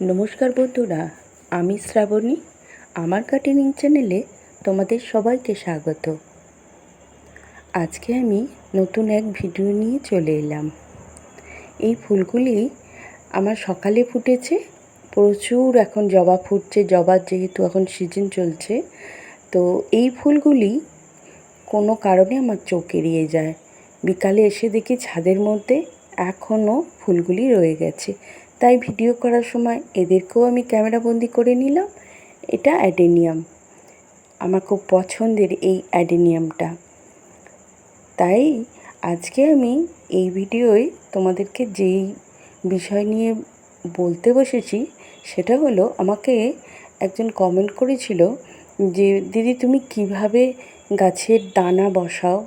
নমস্কার বন্ধুরা, আমি শ্রাবণী। আমার গার্ডেনিং চ্যানেলে তোমাদের সবাইকে স্বাগত। আজকে আমি নতুন এক ভিডিও নিয়ে চলে এলাম। এই ফুলগুলি আমার সকালে ফুটেছে, প্রচুর এখন জবা ফুটছে, জবার যেহেতু এখন সিজন চলছে, তো এই ফুলগুলি কোনো কারণে আমার চোখ এড়িয়ে যায়। বিকালে এসে দেখি ছাদের মধ্যে এখনও ফুলগুলি রয়ে গেছে। তাই ভিডিও করার সময় এদেরকেও আমি ক্যামেরাবন্দি করে নিলাম। এটা অ্যাডেনিয়াম। আমার খুব পছন্দের এই অ্যাডেনিয়ামটা। তাই আজকে আমি এই ভিডিওয় তোমাদেরকে যেই বিষয় নিয়ে বলতে বসেছি, সেটা হলো আমাকে একজন কমেন্ট করেছিল যে, দিদি, তুমি কীভাবে গাছের দানা বসাও?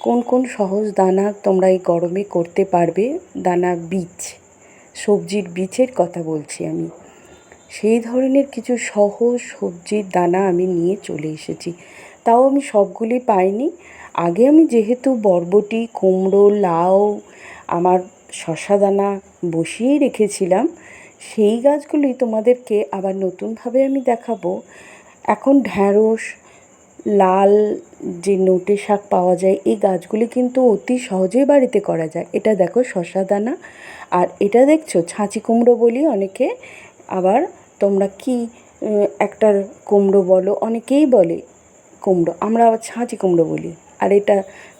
কোন কোন সহজ দানা তোমরা এই গরমে করতে পারবে? দানা বীজ। সবজির বীজের কথা বলছি আমি। সেই ধরনের কিছু সহজ সবজির দানা আমি নিয়ে চলে এসেছি। তাও আমি সবগুলি পাইনি। আগে আমি যেহেতু বরবটি, কুমড়ো, লাউ, আমার শশা দানা বসিয়েই রেখেছিলাম, সেই গাছগুলি তোমাদেরকে আবার নতুনভাবে আমি দেখাবো। এখন ঢ্যাঁড়স লাল যে নোটে শাক পাওয়া যায়, এই গাছগুলি কিন্তু অতি সহজেই বাড়িতে করা যায়। এটা দেখো শশা দানা। আর এটা দেখছ? ছাঁচি কুমড়ো বলি অনেকে। আবার তোমরা কি একটার কুমড়ো বলো, অনেকেই বলে কুমড়ো। আমরা আবার ছাঁচি কুমড়ো বলি। আর এটা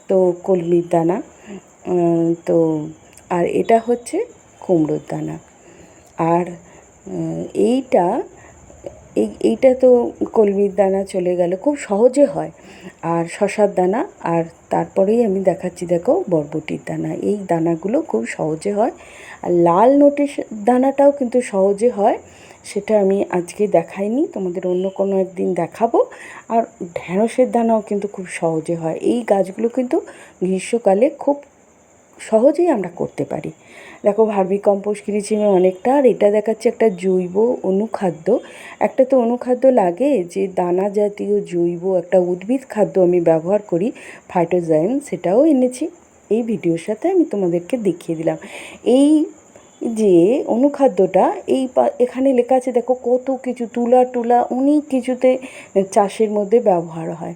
তো কলমির দানা। তো, আর এটা হচ্ছে কুমড়োর দানা। আর এইটা এই, এইটা তো কলমির দানা চলে গেল, খুব সহজে হয়। আর শশার দানা, আর তারপরেই আমি দেখাচ্ছি, দেখো, বরবটির দানা। এই দানাগুলো খুব সহজে হয়। আর লাল নোটের দানাটাও কিন্তু সহজে হয়। সেটা আমি আজকে দেখাইনি, তোমাদের অন্য কোনো একদিন দেখাবো। আর ঢ্যাঁড়সের দানাও কিন্তু খুব সহজে হয়। এই গাছগুলো কিন্তু গ্রীষ্মকালে খুব সহজেই আমরা করতে পারি। দেখো, ভার্মি কম্পোস্ট কিনেছি আমি অনেকটা, আর এটা দেখাচ্ছে একটা জৈব অনুখাদ্য। একটা তো অনুখাদ্য লাগে যে, দানা জাতীয় জৈব একটা উদ্ভিদ খাদ্য আমি ব্যবহার করি ফাইটোজাইম সেটাও এনেছি। এই ভিডিওর সাথে আমি তোমাদেরকে দেখিয়ে দিলাম। এই যে অনুখাদ্যটা, এই এখানে লেখা আছে, দেখো, কত কিছু, তুলা টুলা অনেক কিছুতে চাষের মধ্যে ব্যবহার হয়।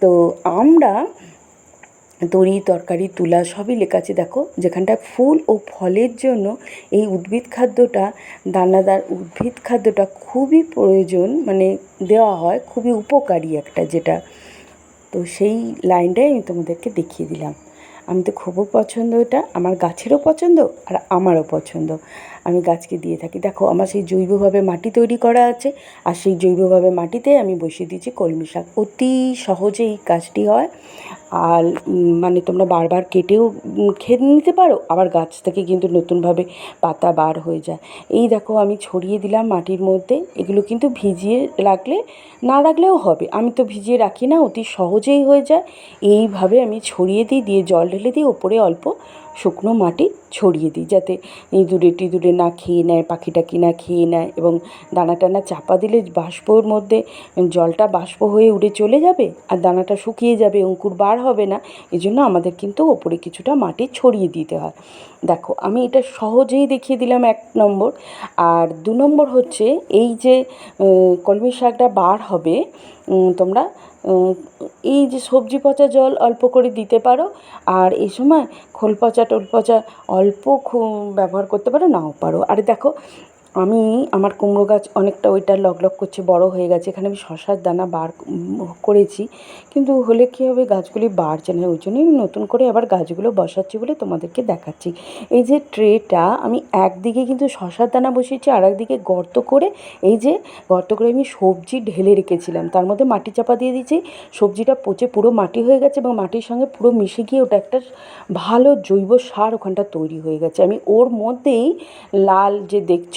তো আমরা তরি তরকারি, তুলা সবই লেখা আছে। দেখো যেখানটায় ফুল ও ফলের জন্য এই উদ্ভিদ খাদ্যটা, দানাদার উদ্ভিদ খাদ্যটা খুবই প্রয়োজন মানে দেওয়া হয়, খুবই উপকারী একটা যেটা। তো সেই লাইনটাই আমি তোমাদেরকে দেখিয়ে দিলাম। আমি তো খুবও পছন্দ এটা, আমার গাছেরও পছন্দ আর আমারও পছন্দ। আমি গাছকে দিয়ে থাকি। দেখো, আমার সেই জৈবভাবে মাটি তৈরি করা আছে, আর সেই জৈবভাবে মাটিতে আমি বসিয়ে দিয়েছি কলমি শাক। অতি সহজে এই কাজটি হয়। আর মানে তোমরা বারবার কেটেও খেয়ে নিতে পারো, আবার গাছ থেকে কিন্তু নতুনভাবে পাতা বার হয়ে যায়। এই দেখো, আমি ছড়িয়ে দিলাম মাটির মধ্যে। এগুলো কিন্তু ভিজিয়ে রাখলে, না রাখলেও হবে। আমি তো ভিজিয়ে রাখি না, অতি সহজেই হয়ে যায়। এইভাবে আমি ছড়িয়ে দিই, দিয়ে জল ঢেলে দিই, ওপরে অল্প শুকনো মাটি ছড়িয়ে দিই যাতে ইঁদুরে টিঁদুরে না খেয়ে নেয় পাখি টাখি না খেয়ে নেয় এবং দানা টানা চাপা দিলে বাষ্পর মধ্যে জলটা বাষ্প হয়ে উড়ে চলে যাবে আর দানাটা শুকিয়ে যাবে, অঙ্কুর বার হবে না। এই জন্য আমাদের কিন্তু ওপরে কিছুটা মাটি ছড়িয়ে দিতে হয়। দেখো, আমি এটা সহজেই দেখিয়ে দিলাম এক নম্বর। আর দু নম্বর হচ্ছে এই যে কলমি শাকটা বার হবে তোমরা এই যে সবজি পচা জল অল্প করে দিতে পারো, আর এই সময় খোল পচা, টোল পচা অল্প ব্যবহার করতে পারো, নাও পারো। আর দেখো আমি আমার কুমড়ো গাছ অনেকটা ওইটা লক করছে, বড় হয়ে গেছে। এখানে আমি শশার দানা বার করেছি। কিন্তু হলে কী হবে, গাছগুলি বাড়ছে না। ওই জন্যই আমি নতুন করে আবার গাছগুলো বসাচ্ছি বলে তোমাদেরকে দেখাচ্ছি। এই যে ট্রেটা, আমি একদিকে কিন্তু শশার দানা বসিয়েছি আর একদিকে গর্ত করে এই যে, গর্ত করে আমি সবজি ঢেলে রেখেছিলাম। তার মধ্যে মাটি চাপা দিয়ে দিয়েছি। সবজিটা পচে পুরো মাটি হয়ে গেছে এবং মাটির সঙ্গে পুরো মিশে গিয়ে ওটা একটা ভালো জৈব সার ওখানটা তৈরি হয়ে গেছে। আমি ওর মধ্যেই লাল যে দেখছ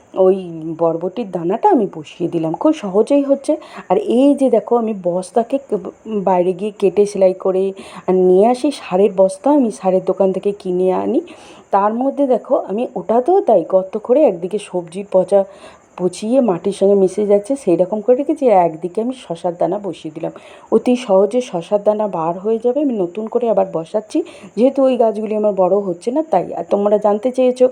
ওই বরবটির দানাটা আমি বসিয়ে দিলাম। খুব সহজেই হচ্ছে। আর এই যে দেখো, আমি বস্তাকে বাইরে গিয়ে কেটে সেলাই করে আর নিয়ে আসি, সারের বস্তা আমি সারের দোকান থেকে কিনে আনি। তার মধ্যে দেখো, আমি ওটাতেও তাই গর্ত করে একদিকে সবজির পচা পচিয়ে মাটির সঙ্গে মিশে যাচ্ছে সেই রকম করে রেখেছি। একদিকে আমি শশার দানা বসিয়ে দিলাম। অতি সহজে শশার দানা বার হয়ে যাবে। আমি নতুন করে আবার বসাচ্ছি। যেহেতু ওই গাছগুলি আমার বড় হচ্ছে না, তাই। আর তোমরা জানতে চেয়েছো,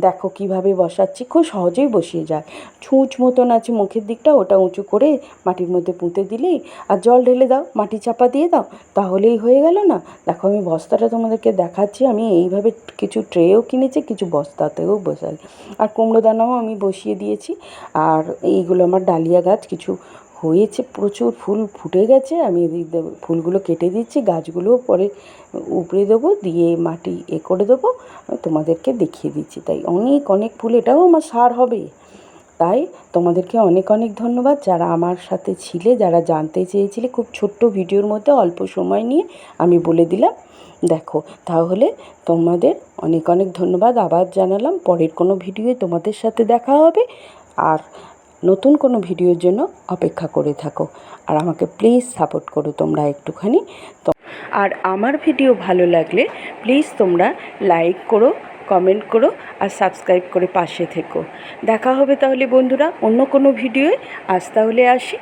দেখো কীভাবে বসাচ্ছি। খুব সহজে সহজেই বসিয়ে যায়। ছুঁচ মতন আছে মুখের দিকটা, ওটা উঁচু করে মাটির মধ্যে পুঁতে দিলেই, আর জল ঢেলে দাও, মাটি চাপা দিয়ে দাও, তাহলেই হয়ে গেল না। দেখো আমি বস্তাটা তোমাদেরকে দেখাচ্ছি, আমি এইভাবে কিছু ট্রেও কিনেছি, কিছু বস্তাতেও বসাই। আর কুমড়ো দানাও আমি বসিয়ে দিয়েছি, আর এইগুলো আমার ডালিয়া গাছ, কিছু হয়েছে, প্রচুর ফুল ফুটে গেছে। আমি ফুলগুলো কেটে দিচ্ছি, গাছগুলোও পরে উপড়ে দেবো, দিয়ে মাটি এ করে দেবো তোমাদেরকে দেখিয়ে দিচ্ছি। তাই অনেক অনেক ফুল, এটাও আমার সার হবে। তাই তোমাদেরকে অনেক অনেক ধন্যবাদ। যারা আমার সাথে ছিলে, যারা জানতে চেয়েছিলে, খুব ছোট্ট ভিডিওর মধ্যে অল্প সময় নিয়ে আমি বলে দিলাম। দেখো, তাহলে তোমাদের অনেক অনেক ধন্যবাদ। আবার জানালাম, পরের কোনো ভিডিওয়ে তোমাদের সাথে দেখা হবে। আর নতুন কোনো ভিডিওর জন্য অপেক্ষা করে থাকো। আর আমাকে প্লিজ সাপোর্ট করো তোমরা একটুখানি। তো আর আমার ভিডিও ভালো লাগলে প্লিজ তোমরা লাইক করো কমেন্ট করো, আর সাবস্ক্রাইব করে পাশে থেকো। দেখা হবে তাহলে বন্ধুরা অন্য কোনো ভিডিওয়ে। আজ তাহলে আসি।